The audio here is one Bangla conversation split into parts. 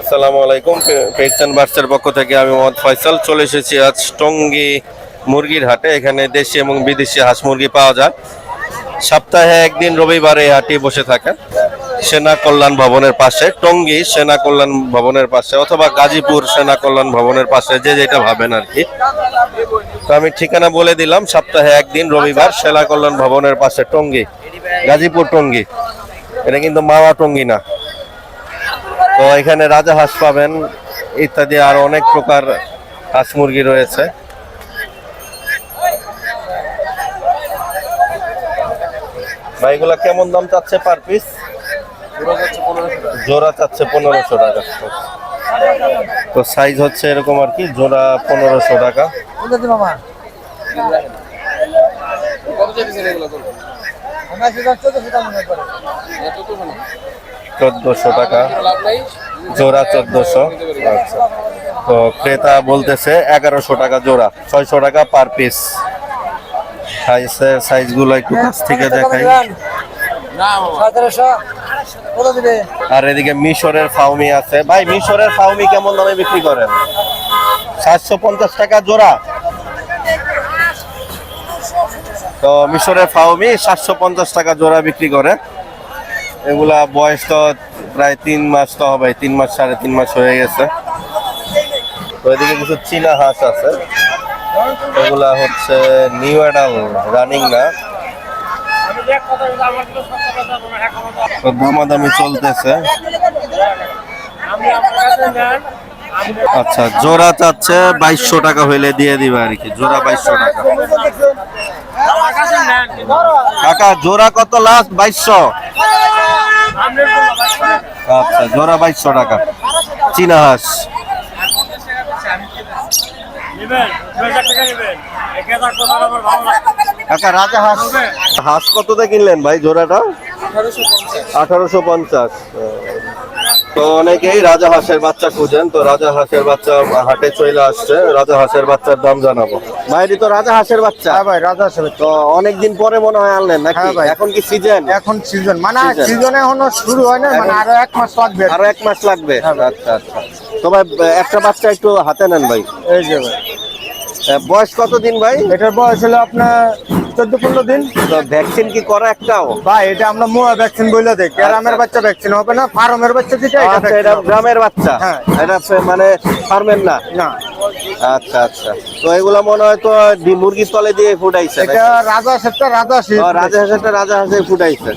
আসসালামু আলাইকুম। পেকচান বার্সের পক্ষ থেকে আমি মোহাম্মদ ফয়সাল চলে এসেছি আজ টঙ্গী মুরগির হাটে। এখানে দেশি এবং বিদেশি হাঁস মুরগি পাওয়া যায়। সপ্তাহে একদিন রবিবারে এই হাটে বসে থাকে সেনা কল্যাণ ভবনের পাশে, টঙ্গী সেনা কল্যাণ ভবনের পাশে অথবা গাজীপুর সেনা কল্যাণ ভবনের পাশে, যে যেটা ভাবেন আর কি। তো আমি ঠিকানা বলে দিলাম, সপ্তাহে একদিন রবিবার সেনা কল্যাণ ভবনের পাশে টঙ্গী, গাজীপুর টঙ্গী। এটা কিন্তু মাওয়া টঙ্গী না। তো এখানে রাজা হাঁস পাবেন, ইত্যাদি আর অনেক প্রকার হাঁস মুরগি রয়েছে। ভাইগুলা কেমন দাম চাচ্ছে পার পিস জোড়া চাচ্ছে পনেরোশো টাকা। তো সাইজ হচ্ছে এরকম আর কি, জোড়া পনেরোশো টাকা। চোদ্দশো টাকা জোড়া চোদ্দশো। আচ্ছা তো ক্রেতা বলতেছে এগারোশো টাকা জোড়া ছয়শো টাকা পার পিস সাইজের সাইজগুলো একটু কাছ থেকে দেখাই। আর এদিকে মিশরের ফাউমি আছে। ভাই মিশরের ফাউমি কেমন দামে বিক্রি করেন? সাতশো পঞ্চাশ টাকা জোড়া। তো মিশরের ফাউমি সাতশো পঞ্চাশ টাকা জোড়া বিক্রি করে। এগুলা বয়স তো প্রায় তিন মাস তো হবে, তিন মাস, সাড়ে তিন মাস হয়ে গেছে। তো এদিকে কিছু চীনা হাঁস আছে। এগুলা হচ্ছে নিউ অ্যাডাল রানিং না। দামাদামি চলতেছে। আচ্ছা জোড়া চাচ্ছে বাইশশো টাকা হইলে দিয়ে দিবে আর কি, জোড়া বাইশশো টাকা। কাকা, জোড়া কত লাস্ট বাইশশো। আচ্ছা জোড়া বাইশশো টাকা। চীনা হাঁস। কাকা, রাজা হাঁস। হাঁস কততে কিনলেন ভাই জোড়াটা? আঠারোশো পঞ্চাশ। তো অনেকেই রাজা হাঁসের বাচ্চা খুঁজেন তো রাজা হাঁসের বাচ্চা হাটে চলে আসছে রাজা হাঁসের বাচ্চার দাম জানাব। ভাইরি তো রাজা হাঁসের বাচ্চা। হ্যাঁ ভাই রাজা হাঁসের তো অনেকদিন পরে মনে হয় আনলেন নাকি? হ্যাঁ ভাই। এখন কি সিজন এখন সিজন মানে। সিজন এখনও শুরু হয় না মানে আরও এক মাস লাগবে। আরও এক মাস লাগবে। হ্যাঁ আচ্ছা আচ্ছা। তো ভাই একটা বাচ্চা একটু হাতে নেন ভাই। এই যে ভাই। বয়স কতদিন ভাই? এটার বয়স হলো আপনার চোদ্দ পনেরো দিন ভ্যাকসিন কি করা একটাও? ভাই এটা আমরা মোয়া ভ্যাকসিন বলে দেই। গ্রামের বাচ্চা ভ্যাকসিন হবে না ফার্মের বাচ্চা যেটা এটা আচ্ছা। গ্রামের বাচ্চা? হ্যাঁ। এটা মানে ফার্মের না? না। আচ্ছা আচ্ছা। তো এগুলা মনে হয় তো মুরগির তলে দিয়ে ফুটাইছে এটা রাজা রাজা রাজা হাঁসেরটা রাজা হাঁসে ফুটাইছে।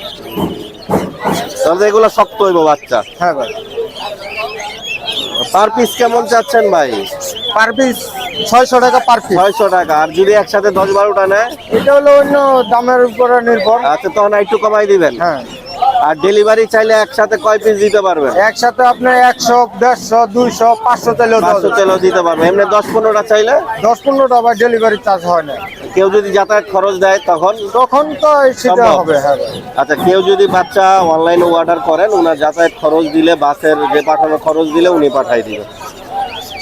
তাহলে এগুলো শক্ত হইব বাচ্চা। হ্যাঁ ভাই। পার পিস কেমন চাচ্ছেন ভাই? পার পিস ছয়শো টাকা পার পিস। ছয়শো টাকা। আর যদি একসাথে দশ বারোটা নেয়? এটা হলো অন্য দামের উপরে নির্ভর। আচ্ছা তখন একটু কমাই দিবেন। হ্যাঁ। আর ডেলিভারি চাইলে একসাথে কয় পিস দিতে পারবেন? একসাথে আপনি একশো দেড়শো দুইশো পাঁচশো দেওয়া পাঁচশো। তেলও দিতে পারবেন। এমনি দশ পনেরোটা চাইলে? দশ পনেরোটা আবার ডেলিভারি চার্জ হয় না। কেউ যদি যাতায়াত খরচ দেয় তখন? তখন তো সেটা হবে হ্যাঁ। আচ্ছা কেউ যদি বাচ্চা অনলাইনে অর্ডার করেন ওনার যাতায়াত খরচ দিলে বাসের যে পাঠানো খরচ দিলে উনি পাঠাই দিবেন।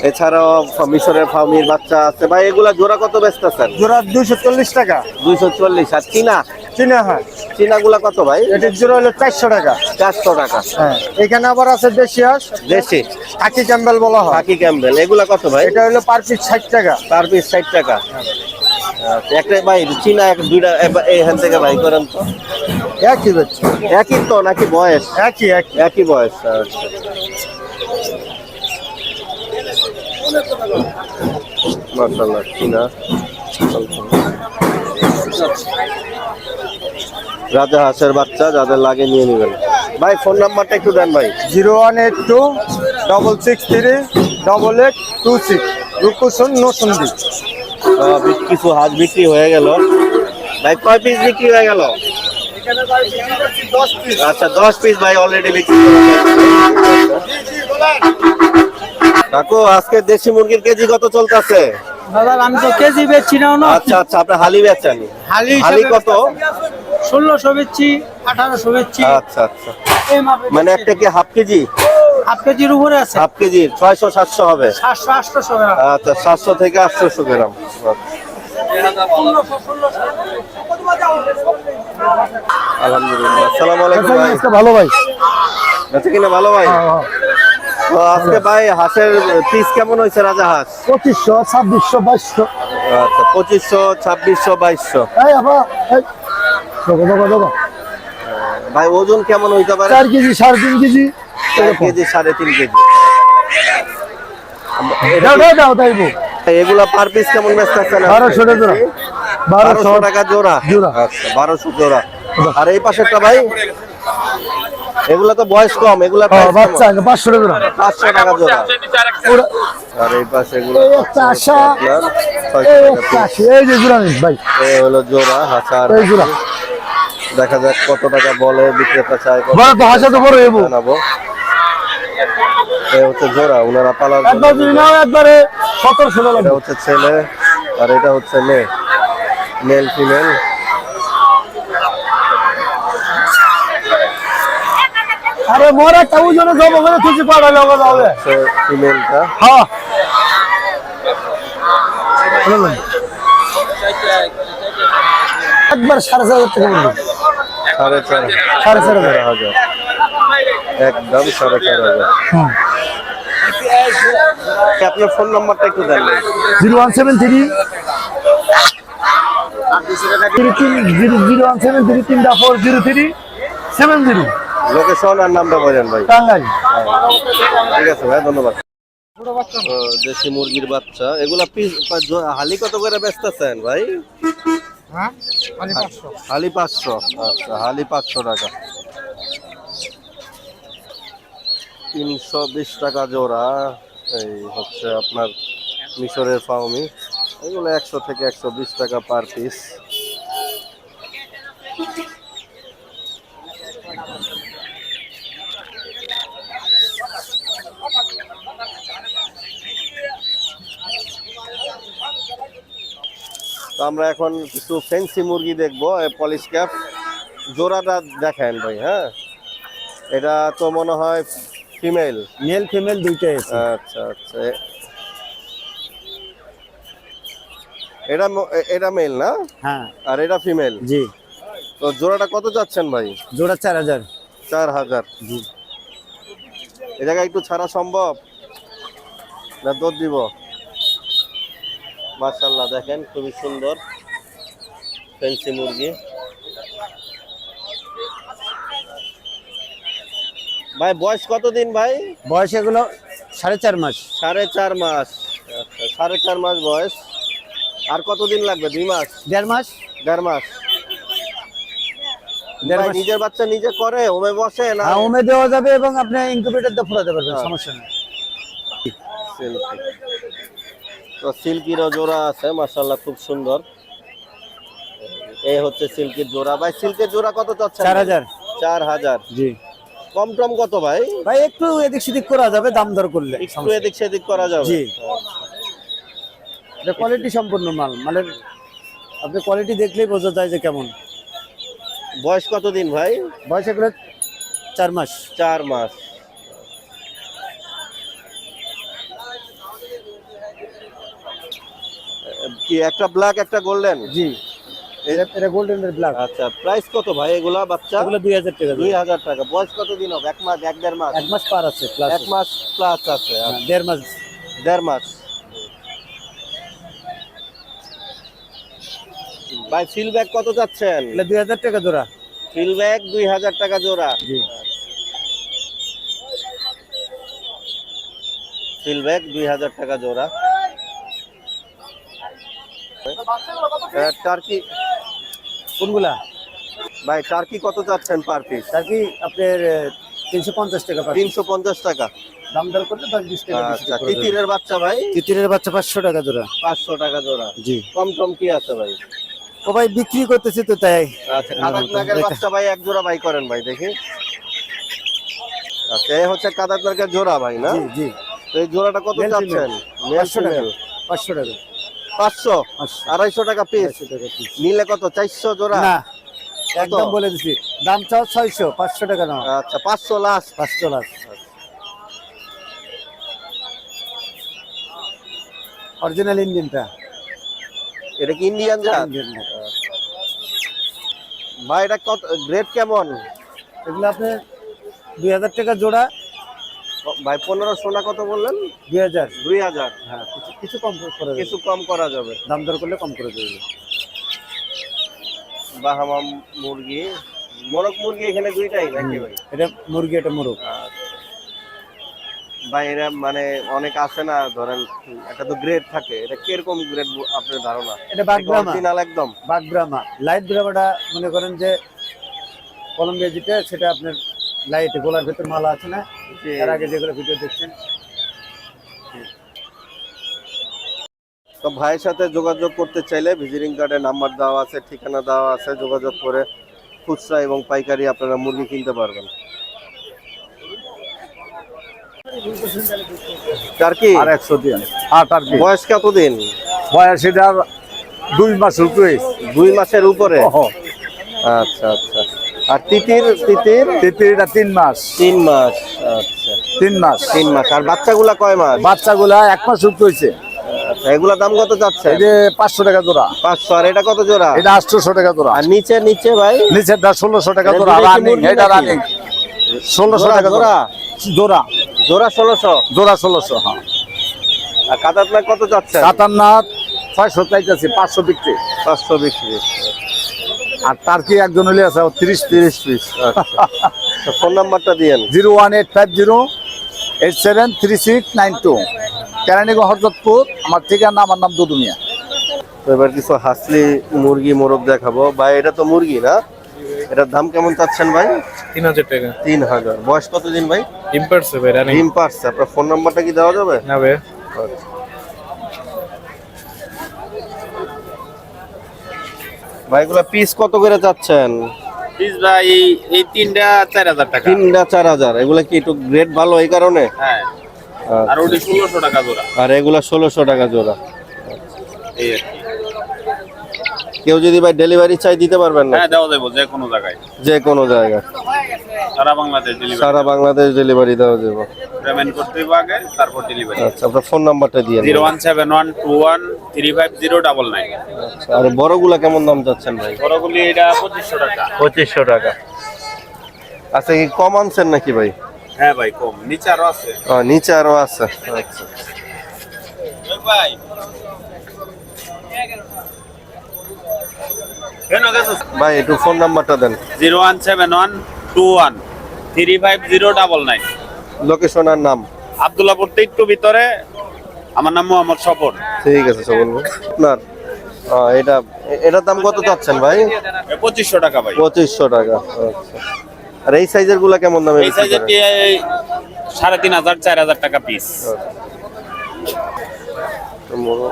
এছাড়াও মিশরের ফার্মির বাচ্চা আছে। ভাই এগুলা জোড়া কত স্যার জোড়া দুইশো চল্লিশ টাকা। দুইশো চল্লিশ। আর চীনা? চিনে হয়। চীনাগুলা কত ভাই? এটির জোড়া হলো চারশো টাকা। চারশো টাকা। হ্যাঁ। এখানে আবার আছে দেশি হাঁস। দেশি? কাকি ক্যাম্বেল বলা হয়। পাখি ক্যাম্বেল। এগুলা কত ভাই? এটা হলো পার পিস ষাট টাকা। পার পিস ষাট টাকা। আচ্ছা, একটা ভাই চীনা এক দুইটা এখান থেকে ভাই করেন তো। একই একই তো নাকি বয়স? একই একই। একই বয়স আচ্ছা। রাজা হাঁসের বাচ্চা যাদের লাগে নিয়ে নেবেন। ভাই ফোন নাম্বারটা একটু দেন ভাই। Zero one eight two double six three double eight two six রূপকুসুন নসুন্দি কিছু হাঁস বিক্রি হয়ে গেল। ভাই কয় পিস বিক্রি হয়ে গেল? আচ্ছা দশ পিস ভাই অলরেডি বিক্রি। কাকু আজকে দেশি মুরগির কেজি কত চলতেছে? দাদা আমি তো কেজি বেচছি না না। আচ্ছা আচ্ছা আপনি হালি বেচেন। হালি হালি কত? ষোলোশো বেচছি আঠারোশো বেচছি। আচ্ছা আচ্ছা। মানে একটা কি হাফ কেজি? হাফ কেজির উপরে আছে। হাফ কেজি ছয়শো সাতশো হবে। সাতশো আটশোশো গ্রাম। আচ্ছা সাতশো থেকে আটশোশো গ্রাম। আলহামদুলিল্লাহ। আসসালামু আলাইকুম ভাই। ভালো ভাই? বেঁচে কিনা ভালো ভাই? তো আজকে ভাই হাঁসের পিস কেমন হয়েছে রাজা হাঁস? পঁচিশশো ছাব্বিশশো বাইশশো। আচ্ছা পঁচিশশো ছাব্বিশশো বাইশশো। এই আবার ভাই ওজন কেমন হইতে পারে? চার কেজি সাড়ে তিন কেজি। চার কেজি সাড়ে তিন কেজি। এগুলা পার পিস কেমন ব্যস্ত বারোশো টাকা বারোশো টাকা জোড়া। জোড়া। আচ্ছা বারোশো জোড়া। আর এই পাশেরটা ভাই? এগুলা তো বয়স কম এগুলা হ্যাঁ, বাচ্চা পাঁচশো টাকা। জোড়া পাঁচশো টাকা জোড়া। আর এই পাশে এগুলো এই একটা আশা। যে জোড়া ভাই। এই হলো জোড়া হাসার এই জোড়া। দেখা যাক কত টাকা বলে বিক্রেতা চায় কত বড় তো হাসা তো বড় এবো। জানাব। এই হচ্ছে জোড়া ওনারা পালার একবার যদি নাও একবারে সতেরোশো টাকা এটা হচ্ছে ছেলে আর এটা হচ্ছে মেয়ে। Male female. আরে মোরা তাও জন্য যাব করে খুশি পাড়া লগা যাবে হচ্ছে ফিমেলটা হ্যাঁ। একবার সাড়ে চার হাজার টাকা সাড়ে চার সাড়ে চার হাজার। একদম সাড়ে চার হাজার। হুম। আপনার ফোন নাম্বারটা একটু দেন। Zero one seven three. Three তিন zero zero one seven three তিনটা four zero three seven zero. Location আর নামটা বলেন ভাই। টাঙ্গাইল ঠিক আছে ভাই ধন্যবাদ। দেশি মুরগির বাচ্চা। এগুলা পিস হালি কত করে ব্যস্ত আছেন ভাই? হালি পাঁচশো। আচ্ছা হালি পাঁচশো টাকা। তিনশো বিশ টাকা জোড়া। এই হচ্ছে আপনার মিশরের ফাউমি এগুলো একশো থেকে একশো বিশ টাকা পার পিস। আমরা এখন কিছু ফেন্সি মুরগি দেখব পলিশ ক্যাপ জোড়াটা দেখেন ভাই হ্যাঁ? এটা তো মনে হয় ফিমেল মেল ফিমেল দুইটাই আচ্ছা আচ্ছা। এটা এটা মেল না? হ্যাঁ। আর এটা ফিমেল জি। তো জোড়াটা কত যাচ্ছেন ভাই? জোড়া চার হাজার। চার হাজার। এ জায়গায় একটু ছাড়া সম্ভব? না দুধ দিব? মার্শাল্লাহ দেখেন খুবই সুন্দর ফেন্সি মুরগি। ভাই বয়স কতদিন ভাই? বয়স এগুলো সাড়ে চার মাস। সাড়ে চার মাস। আচ্ছা সাড়ে চার মাস বয়স। আর কতদিন লাগবে? দুই মাস? দেড় মাস। দেড় মাস। নিজের বাচ্চা নিজে করে ওমে বসে না? হ্যাঁ ওমে দেওয়া যাবে এবং আপনি ইনকিউবেটর দিয়ে ফোরাতে পারবেন সমস্যা নেই। তো সিল্কিরও জোড়া আছে মাশাল্লাহ খুব সুন্দর। এই হচ্ছে সিল্কির জোড়া। ভাই সিল্কের জোড়া কত চাচ্ছেন? চার হাজার। চার হাজার। জি। কম টম কত ভাই? ভাই একটু এদিক সেদিক করা যাবে দাম দর করলে একটু এদিক সেদিক করা যাবে? জি। এটা কোয়ালিটি সম্পূর্ণ মাল মালের আপনি কোয়ালিটি দেখলেই বোঝা যায় যে কেমন। বয়স কতদিন ভাই? বয়স এগুলো চার মাস। চার মাস। কি একটা ব্ল্যাক একটা গোল্ডেন জি। এটা এটা গোল্ডেন ব্ল্যাক আচ্ছা প্রাইস কত ভাই এগুলা বাচ্চা? এগুলো দুই হাজার টাকা। দুই দুই হাজার টাকা। বয়স কত দিন হবে? এক মাস এক দেড় মাস? এক মাস পার আছে প্লাস এক মাস প্লাস আছে আচ্ছা, দেড় মাস। দেড় মাস। ভাই ফিল ব্যাগ কত যাচ্ছেন দুই হাজার টাকা জোড়া। ফিল ব্যাগ দুই হাজার টাকা জোড়া। জি। ফিল ব্যাগ দুই হাজার টাকা জোড়া। টার্কি কোনগুলা? ভাই টার্কি কত যাচ্ছেন পার পিস তার কি আপনার তিনশো পঞ্চাশ টাকা তিনশো পঞ্চাশ টাকা। দাম দর করলে দশ বিশ টাকা আচ্ছা তিতিরের বাচ্চা ভাই? তিতিরের বাচ্চা পাঁচশো টাকা জোড়া। পাঁচশো টাকা জোড়া। জি। কম টম কি আছে ভাই? ও ভাই বিক্রি করতেছি তো তাই। আচ্ছা বাচ্চা ভাই এক জোড়া ভাই করেন ভাই দেখি। আচ্ছা এই হচ্ছে জোড়া ভাই না? জি জি। তো এই জোড়াটা কত চাচ্ছেন? পাঁচশো টাকা পাঁচশো টাকা। পাঁচশো। আড়াইশো টাকা পিস নিলে কত? চারশো জোড়া? একদম বলে দিছি। দাম চাও ছয়শো পাঁচশো টাকা নাও আচ্ছা পাঁচশো লাস্ট পাঁচশো লাখ অরিজিনাল ইঞ্জিনটা এটা কি ইন্ডিয়ান জাত? ভাই এটা কত? গ্রেড কেমন? এগুলো আপনি দুই হাজার টাকা জোড়া ভাই পনেরো সোনা কত বললেন? দুই হাজার। দুই হাজার। হ্যাঁ কিছু কিছু কম করে। কিছু কম করা যাবে। দাম দর করলে কম করে দেবে। বাহামা মুরগি। মোরগ মুরগি এখানে দুইটাই নাকি ভাই? এটা মুরগি এটা মোরগ। ভাই এরা মানে অনেক আছে না ধরেন একটা তো গ্রেড থাকে। এটা কীরকম গ্রেড আপনার ধারণা? এটা বাগব্রামা অরিজিনাল একদম? বাগব্রামা লাইট ব্রামাটা মনে করেন যে কলম্বিয়া যেটা সেটা আপনার লাইট গোলার ভেতর মালা আছে না। এর আগে যেগুলো ভিডিও দেখছেন। তো ভাইয়ের সাথে যোগাযোগ করতে চাইলে ভিজিটিং কার্ডে নাম্বার দেওয়া আছে ঠিকানা দেওয়া আছে যোগাযোগ করে খুচরা এবং পাইকারি আপনারা মুরগি কিনতে পারবেন। টার্কি আর একশো দিন। আর বয়স কতদিন? বয়স এটার দুই মাস উপরে। দুই মাসের উপরে? আচ্ছা আচ্ছা। আর তিতির তিতির? তিতিরিটা তিন মাস। তিন মাস আচ্ছা। তিন মাস। তিন মাস। আর বাচ্চাগুলা কয় মাস? বাচ্চাগুলা এক মাস উপরে হয়েছে আচ্ছা এগুলা দাম কত যাচ্ছে? এই যে পাঁচশো টাকা জোড়া। পাঁচশো আর এটা কত জোড়া? এটা আটশোশো টাকা জোড়া। আর নিচে নিচে ভাই? নিচেরটা ষোলোশো টাকা এটা জোড়া রানিং এটা রানিং ষোলোশো টাকা জোড়া। জোড়া? জোড়া। ষোলোশো? জোড়া ষোলোশো হ্যাঁ। আর কাতারনাক কত যাচ্ছে? কাতারনাথ ছয়শো চাইতেছি পাঁচশো বিক্রি। পাঁচশো বিক্রি। আর তার কি একজন হলে আছে? তিরিশ তিরিশ পিস। ফোন নাম্বারটা দিয়েন। Zero one eight five zero eight seven three six nine two. Keraniganj Harjatpur আমার ঠিকানা আমার নাম দুদুমিয়া। এবার কিছু হাসলি মুরগি মোরগ দেখাবো। ভাই এটা তো মুরগি না? এটার দাম কেমন চাচ্ছেন ভাই? তিন হাজার টাকা। তিন হাজার। বয়স কতদিন ভাই? ভাই ডিম পারছে আপনার ফোন নাম্বারটা কি দেওয়া যাবে? না ভাই। ভাই এগুলা পিস কত করে চাচ্ছেন? পিস ভাই এই এই তিনটা চার হাজার টাকা। তিনটা চার হাজার। এগুলা কি একটু গ্রেড ভালো এই কারণে? হ্যাঁ। আর ওটি ষোলোশো টাকা জোড়া। আর এগুলা ষোলোশো টাকা জোড়া। এই আর কি। কেউ যদি ভাই ডেলিভারি চাই দিতে পারবেন না? হ্যাঁ দেওয়া যাব যে কোনো জায়গায়। যে কোনো জায়গায়। সারা বাংলাদেশ ডেলিভারি সারা বাংলাদেশ ডেলিভারি দেওয়া যাবে পেমেন্ট করতে হবে আগে তারপর ডেলিভারি আচ্ছা আপনার ফোন নাম্বারটা দিয়ে zero one seven one two one three five zero double nine আচ্ছা আর বড়গুলা কেমন দাম চাচ্ছেন ভাই? বড়গুলি এটা পঁচিশশো টাকা। পঁচিশশো টাকা। আচ্ছা কি কম আনছেন নাকি ভাই? হ্যাঁ ভাই কম। নিচে আরও আছে। ও, নিচে আরও আছে। আচ্ছা। ভাই কেন গেছো ভাই একটু ফোন নাম্বারটা দেন। Zero one seven one two one three five zero double nine. Location আর নাম। আবদুল্লাপুর একটু ভিতরে। আমার নাম মোহাম্মদ স্বপন ঠিক আছে ভাই। আপনার এটা এটার দাম কত চাচ্ছেন ভাই? পঁচিশশো টাকা ভাই। পঁচিশশো টাকা আচ্ছা। আর এই সাইজেরগুলা কেমন দামে এই সাইজের সাড়ে তিন হাজার চার হাজার টাকা পিস মোরগ।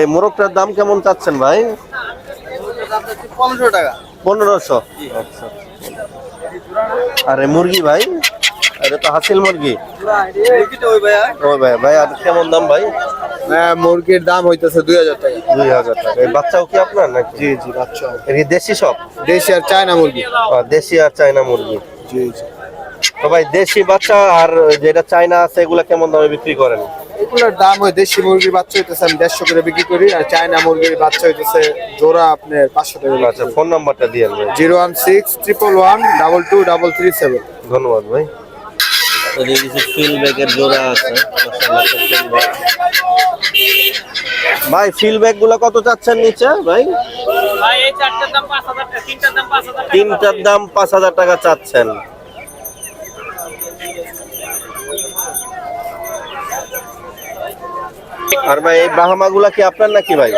এই মোরগটার দাম কেমন চাচ্ছেন ভাই? পনেরোশো টাকা। পনেরোশো। আচ্ছা আর মুরগি ভাই? এটা তো হাসিল মুরগি। ওই ভাই ভাই আর কেমন দাম ভাই? মুরগির দাম হইতেছে দুই হাজার টাকা। দুই হাজার টাকা। এই বাচ্চাও কি আপনার নাকি? জি জি বাচ্চা। দেশি সব? দেশি আর চায়না মুরগি। দেশি আর চায়না মুরগি। জি জি। তো ভাই দেশি বাচ্চা আর যেটা চায়না আছে এগুলা কেমন দামে বিক্রি করেন? এগুলোর দাম হয় দেশি মুরগির বাচ্চা হইতেছে আমি দেড়শো করে বিক্রি করি আর চায়না মুরগির বাচ্চা হইতেছে জোড়া আপনার পাঁচশো টাকা আচ্ছা ফোন নাম্বারটা দিয়ে ভাই। Zero one six triple one double two double three seven. ধন্যবাদ ভাই। এদিকে কিছু ফিল ব্যাগের জোড়া আছে। ভাই ফিল ব্যাগগুলা কত চাচ্ছেন নিচে ভাই? ভাই এই চারটার দাম পাঁচ হাজার টাকা তিনটার দাম পাঁচ হাজার তিনটার দাম পাঁচ হাজার টাকা চাচ্ছেন। আর ভাই এই বাহামা গুলা কি আপনার নাকি ভাই?